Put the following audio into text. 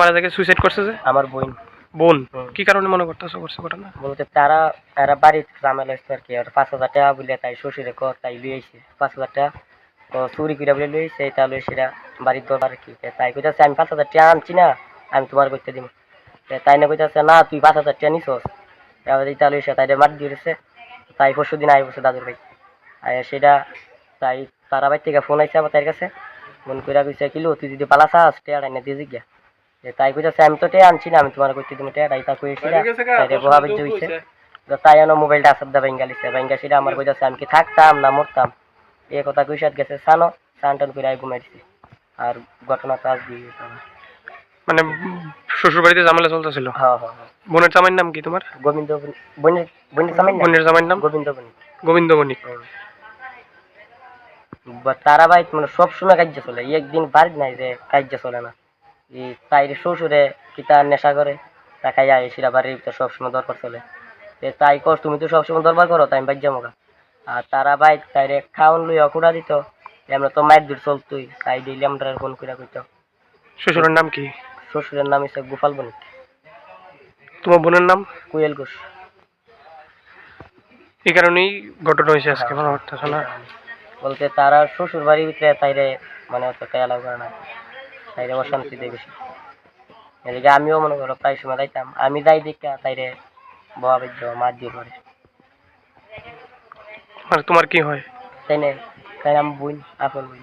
মারা যাকে সুইসাইড করছে যে? আমার বোন। বোন? কি কারণে মনে করতেছো করছে ঘটনা বলতে তারা তারা বাড়ির ঝামেলা হয়েছে আর কি। আর পাঁচ হাজার টাকা বলে তাই শ্বশুরে ক তাই লুই আইছে। পাঁচ হাজার টাকা তো চুরি করে বলে লুই আইছে তা লুই সেটা বাড়ির দরবার কি। তাই কইতাছে আমি পাঁচ হাজার টাকা আনছি না আমি তোমার করতে দিব। তাই না কইতাছে না তুই পাঁচ হাজার টাকা নিছস। এবার তা লুই তাই মার দিয়েছে তাই পরশু দিন আই বসে দাদুর ভাই আর সেটা তাই তারা বাড়ি থেকে ফোন আইছে আমার তার কাছে। ফোন করে কইছে কিলো তুই যদি পালা চাস টেয়ার আইনে দিয়ে জিজ্ঞা তাই কইতাছে আমি তো আনছি না আমি তোমার করতে দিব টেয়ার তাই তা কইছি না তাই এনো মোবাইলটা আসাদ দা ভেঙ্গা লিছে ভেঙ্গা সেটা আমার কইতাছে আমি কি থাকতাম না মরতাম? এই কথা কইসাত গেছে সানো সান টান করে ঘুমাইছি আর ঘটনা তো আজ দিয়ে মানে শ্বশুর বাড়িতে ঝামেলা চলতেছিল? হ্যাঁ হ্যাঁ বোনের জামাইয়ের নাম কি তোমার? গোবিন্দ বনি- বনির বনির জামাইয়ের নাম? গোবিন্দ বনি গোবিন্দ বণিক। তারা ভাই মানে সব সময় কার্য চলে একদিন বাড়ি নাই যে কার্য চলে না। এই তাই শ্বশুরে কিতা নেশা করে? তা খাইয়া এসিরা বাড়ির ভিতর সবসময় দরকার চলে। তাই কর তুমি তো সবসময় দরবার করো তাই বাজ্য মোকা আর তারা ভাই তাইরে খাওয়ান লই অকুড়া দিত। আমরা তো মায়ের দূর চলতোই তাই ডেইলি আমরা ফোন করে কইত শ্বশুরের নাম কি? শ্বশুরের নাম হচ্ছে গোপাল বণিক। তোমার বোনের নাম? কুয়েল ঘোষ। এই কারণেই ঘটনা হয়েছে আজকে মনে করতেছো না? বলতে তারা শ্বশুর বাড়ির ভিতরে তাইরে মানে অত এলাও করে না তাইরে অশান্তি দেয় এদিকে আমিও মনে করো প্রায় সময় যাইতাম। আমি যাই দেখা তাইরে বাবা বেজ্য মার দিয়ে করে মানে তোমার কি হয়? তাই না তাই আমি বোন আপন বোন।